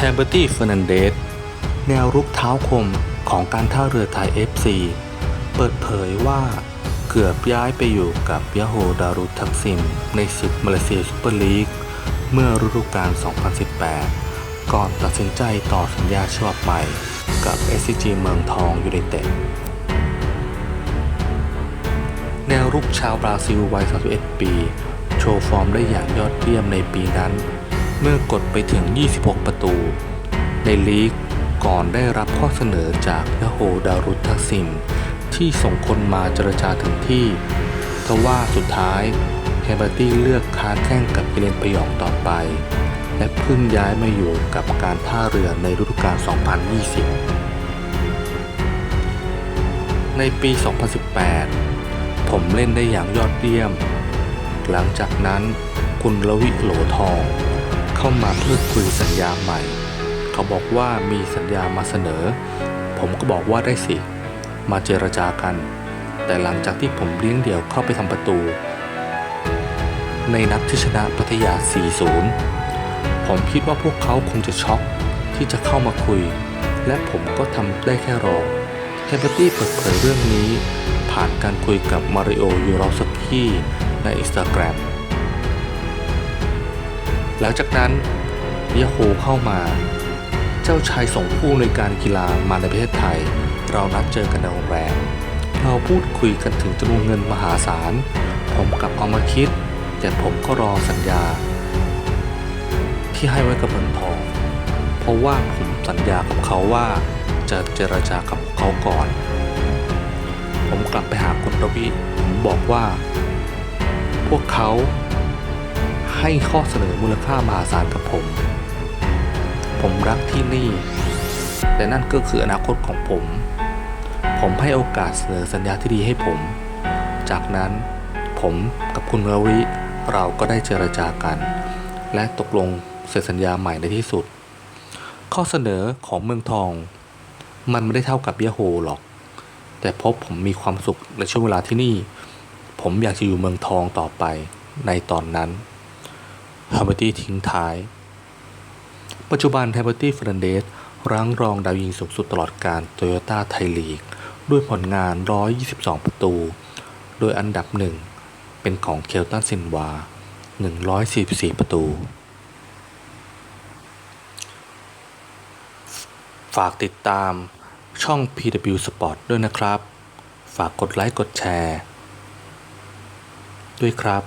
แฮเบอร์ตี้เฟอร์นันเดสแนวรุกเท้าคมของการท่าเรือไทย FC เปิดเผยว่าเกือบย้ายไปอยู่กับยาโฮดารุทักซิม ในศึกมาเลเซียซูเปอร์ลีก เมื่อฤดูกาล 2018 ก่อนตัดสินใจต่อสัญญาฉบับใหม่กับ SCG เมืองทองยูไนเต็ดแนวรุกชาวบราซิลวัย 31 ปี โชว์ฟอร์มได้อย่างยอดเยี่ยมในปีนั้น เมื่อกดไปถึง 26 ประตู ในลีกก่อนได้รับข้อเสนอจากยาโฮดารุทักซิมที่ส่งคนมาเจรจาถึงที่ทว่าสุดท้ายเฮเบอร์ตี้เลือกค้าแข่งกับเอเลนพยองต่อไป และเพิ่งย้ายมาอยู่กับการท่าเรือในฤดูกาล 2020 ในปี 2018 ผมเล่นได้อย่างยอดเยี่ยม หลังจากนั้นคุณลวิโหลทอง เข้ามาเพื่อคุยสัญญาใหม่ เขาบอกว่ามีสัญญามาเสนอ ผมก็บอกว่าได้สิ มาเจรจากัน แต่หลังจากที่ผมเลี้ยงเดี่ยวเข้าไปทำประตู ในนัดที่ชนะพัทยา 4-0 ผมคิดว่าพวกเขาคงจะช็อกที่จะเข้ามาคุย และผมก็ทำได้แค่รอเฮเบอร์ตี้เปิดเผยเรื่องนี้ ผ่านการคุยกับมาริโอยูรอสกี้ในอินสตาแกรม หลังจากนั้นยโฮเข้ามา เจ้าชายส่งผู้ในการกีฬามาในประเทศไทย เรานัดเจอกันในโรงแรมเราพูดคุยกันถึงจำนวนเงินมหาศาล ผมกลับเอามาคิด แต่ผมก็รอสัญญา ที่ให้ไว้กับเมืองทอง เพราะว่าผมสัญญากับเขาว่าจะเจรจากับเขาก่อน ผมกลับไปหาคุณรวิผมบอกว่า พวกเขา ให้ข้อเสนอมูลค่ามหาศาลกับผม ผมรักที่นี่แต่นั่นก็คืออนาคตของผม ผมให้โอกาสเสนอสัญญาที่ดีให้ผม จากนั้นผมกับคุณรวิเราก็ได้เจรจากัน และตกลงเซ็นสัญญาใหม่ในที่สุด ข้อเสนอของเมืองทอง มันไม่ได้เท่ากับยโฮหรอก แต่พบผมมีความสุขในช่วงเวลาที่นี่ ผมอยากจะอยู่เมืองทองต่อไปในตอนนั้น ฮาร์เบอร์ตี้ทิ้งท้าย ปัจจุบันไฮเบอร์ตี้เฟรนเดสรั้งรองดาวยิงสูงสุดตลอดการโตโยต้าไทยลีก ด้วยผลงาน 122 ประตู โดยอันดับหนึ่งเป็นของเคลตันซินวา 144 ประตู ฝากติดตามช่อง PW Sport ด้วยนะครับ ฝากกดไลค์กดแชร์ ด้วยครับ